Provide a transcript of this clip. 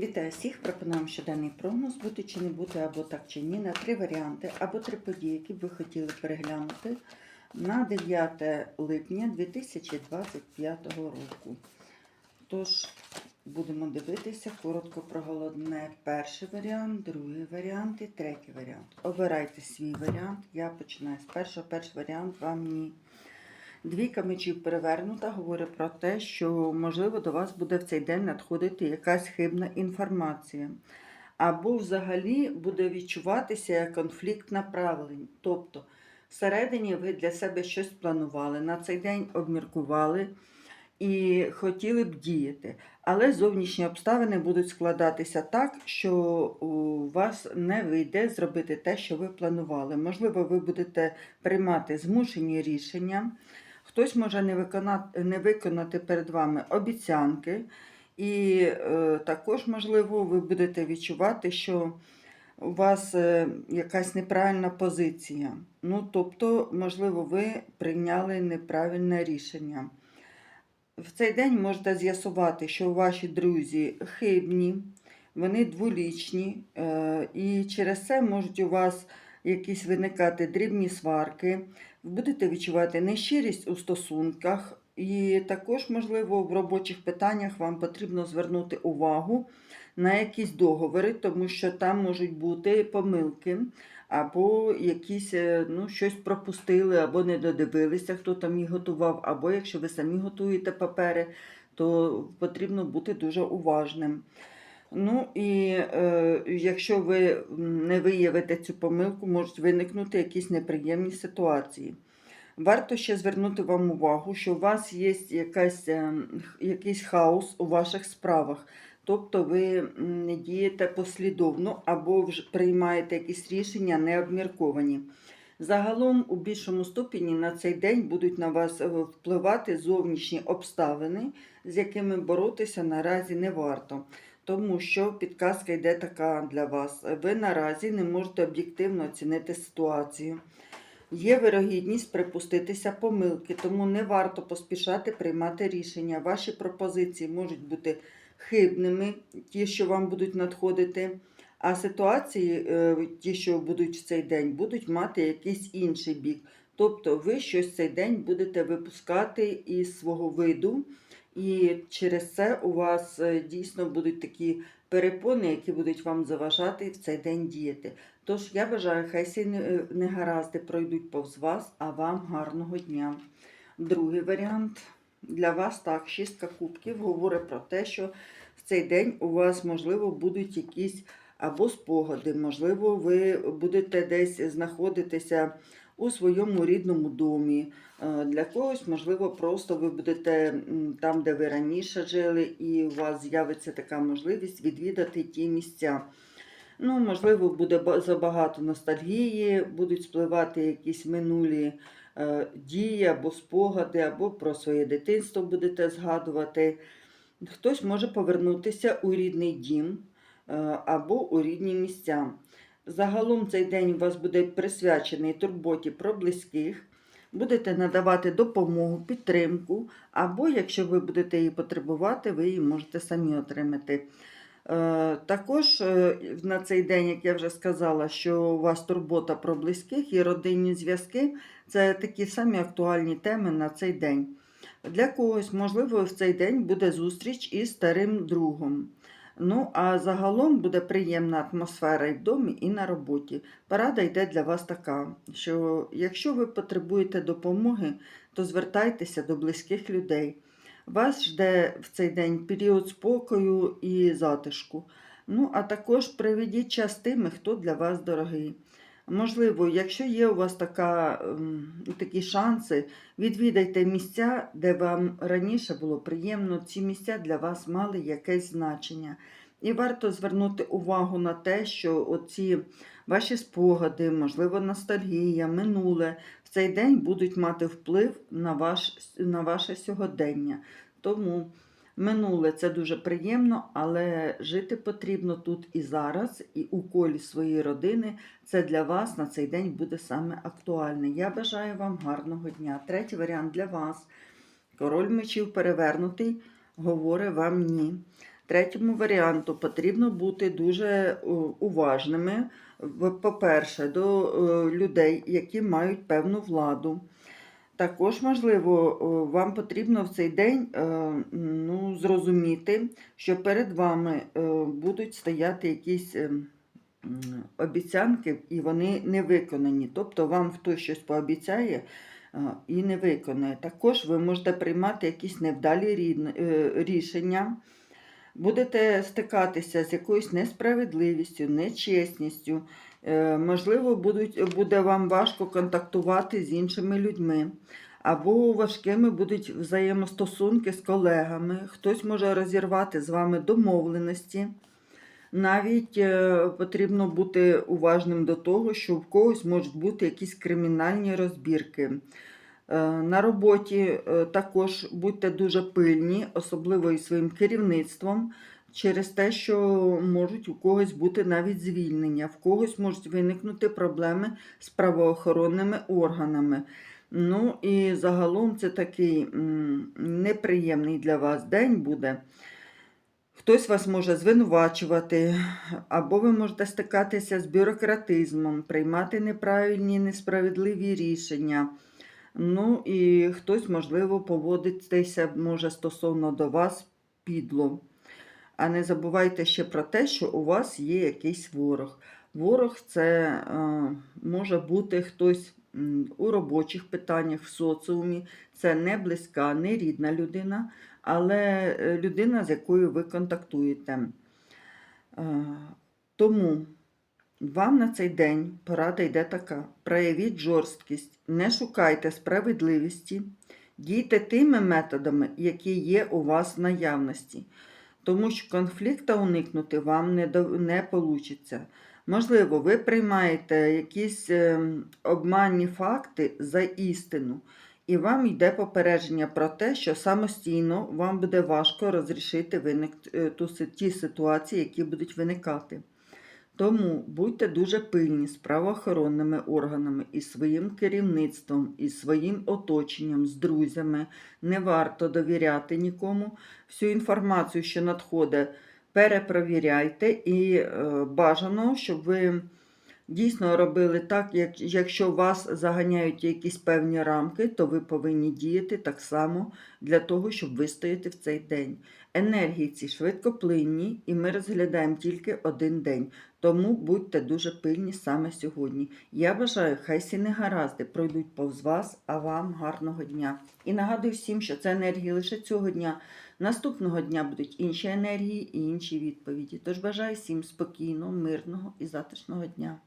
Вітаю всіх! Пропонуємо щоденний прогноз, бути чи не бути, або так чи ні, на три варіанти, або три події, які б ви хотіли переглянути на 9 липня 2025 року. Тож, будемо дивитися коротко про головне перший варіант, другий варіант і третій варіант. Обирайте свій варіант. Я починаю з першого. Перший варіант вам ні. Двійка мечів перевернута говорить про те, що, можливо, до вас буде в цей день надходити якась хибна інформація. Або взагалі буде відчуватися конфлікт направлень. Тобто, всередині ви для себе щось планували, на цей день обміркували і хотіли б діяти. Але зовнішні обставини будуть складатися так, що у вас не вийде зробити те, що ви планували. Можливо, ви будете приймати змушені рішення. Хтось може не виконати, не виконати перед вами обіцянки, і е, також, можливо, ви будете відчувати, що у вас е, якась неправильна позиція. Ну, тобто, можливо, ви прийняли неправильне рішення. В цей день можете з'ясувати, що ваші друзі хибні, вони дволічні, е, і через це можуть у вас якісь виникати дрібні сварки, будете відчувати нещирість у стосунках, і також, можливо, в робочих питаннях вам потрібно звернути увагу на якісь договори, тому що там можуть бути помилки, або якісь е, ну, щось пропустили, або не додивилися, хто там їх готував, або якщо ви самі готуєте папери, то потрібно бути дуже уважним. Ну і е, якщо ви не виявите цю помилку, можуть виникнути якісь неприємні ситуації. Варто ще звернути вам увагу, що у вас є якась, е, якийсь хаос у ваших справах. Тобто ви не дієте послідовно або вже приймаєте якісь рішення необмірковані. Загалом, у більшому ступені на цей день будуть на вас е, впливати зовнішні обставини, з якими боротися наразі не варто. Тому що підказка йде така для вас. Ви наразі не можете об'єктивно оцінити ситуацію. Є вирогідність припуститися помилки, тому не варто поспішати приймати рішення. Ваші пропозиції можуть бути хибними, ті, що вам будуть надходити, а ситуації, е, ті, що будуть в цей день, будуть мати якийсь інший бік. Тобто ви щось цей день будете випускати із свого виду, і через це у вас е, дійсно будуть такі перепони, які будуть вам заважати в цей день діяти. Тож я бажаю, хай всі не- негаразди пройдуть повз вас, а вам гарного дня. Другий варіант для вас так, шістка кубків говорить про те, що в цей день у вас, можливо, будуть якісь або спогади, можливо, ви будете десь знаходитися у своєму рідному домі. Е, Для когось, можливо, просто ви будете там, де ви раніше жили, і у вас з'явиться така можливість відвідати ті місця. Ну, можливо, буде забагато ностальгії, будуть спливати якісь минулі е, дії або спогади, або про своє дитинство будете згадувати. Хтось може повернутися у рідний дім е, або у рідні місця. Загалом цей день у вас буде присвячений турботі про близьких. Будете надавати допомогу, підтримку, або якщо ви будете її потребувати, ви її можете самі отримати. Е, Також е, на цей день, як я вже сказала, що у вас турбота про близьких і родинні зв'язки це такі самі актуальні теми на цей день. Для когось, можливо, в цей день буде зустріч із старим другом. Ну, а загалом буде приємна атмосфера і в домі, і на роботі. Порада йде для вас така, що якщо ви потребуєте допомоги, то звертайтеся до близьких людей. Вас жде в цей день період спокою і затишку. Ну, а також приведіть час тими, хто для вас дорогий. Можливо, якщо є у вас така, ем, такі шанси, відвідайте місця, де вам раніше було приємно, ці місця для вас мали якесь значення. І варто звернути увагу на те, що оці ваші спогади, можливо, ностальгія, минуле в цей день будуть мати вплив на, ваш, на ваше сьогодення. Тому минуле це дуже приємно, але жити потрібно тут і зараз, і у колі своєї родини. Це для вас на цей день буде саме актуальне. Я бажаю вам гарного дня. Третій варіант для вас. Король мечів перевернутий говорить вам ні. Третьому варіанту потрібно бути дуже уважними, по-перше, до е, людей, які мають певну владу. Також, можливо, вам потрібно в цей день е, ну, зрозуміти, що перед вами е, будуть стояти якісь е, обіцянки, і вони не виконані. Тобто вам хтось щось пообіцяє е, і не виконає. Також ви можете приймати якісь невдалі е, рішення. Будете стикатися з якоюсь несправедливістю, нечесністю. Е, Можливо, будуть, буде вам важко контактувати з іншими людьми, або важкими будуть взаємостосунки з колегами. Хтось може розірвати з вами домовленості. Навіть е, потрібно бути уважним до того, що в когось можуть бути якісь кримінальні розбірки. Е, На роботі е, також будьте дуже пильні, особливо із своїм керівництвом, через те, що можуть у когось бути навіть звільнення, в когось можуть виникнути проблеми з правоохоронними органами. Ну і загалом це такий неприємний для вас день буде. Хтось вас може звинувачувати, або ви можете стикатися з бюрократизмом, приймати неправильні, несправедливі рішення. Ну і хтось, можливо, поводитися може стосовно до вас підло. А не забувайте ще про те, що у вас є якийсь ворог. Ворог це е, може бути хтось у робочих питаннях в соціумі. Це не близька, не рідна людина, але е, людина, з якою ви контактуєте. Е, Тому вам на цей день порада йде така: проявіть жорсткість, не шукайте справедливості, дійте тими методами, які є у вас в наявності, тому що конфлікта уникнути вам не, не вийде. Можливо, ви приймаєте якісь ем, обманні факти за істину, і вам йде попередження про те, що самостійно вам буде важко розрішити виник... е, ті ситуації, які будуть виникати. Тому будьте дуже пильні з правоохоронними органами і своїм керівництвом, і своїм оточенням, з друзями. Не варто довіряти нікому. Всю інформацію, що надходить, перепровіряйте і е, бажано, щоб ви дійсно робили так, як, якщо вас заганяють якісь певні рамки, то ви повинні діяти так само для того, щоб вистояти в цей день. Енергії ці швидкоплинні, і ми розглядаємо тільки один день. Тому будьте дуже пильні саме сьогодні. Я бажаю, хай всі негаразди пройдуть повз вас, а вам гарного дня. І нагадую всім, що це енергії лише цього дня. Наступного дня будуть інші енергії і інші відповіді. Тож бажаю всім спокійного, мирного і затишного дня.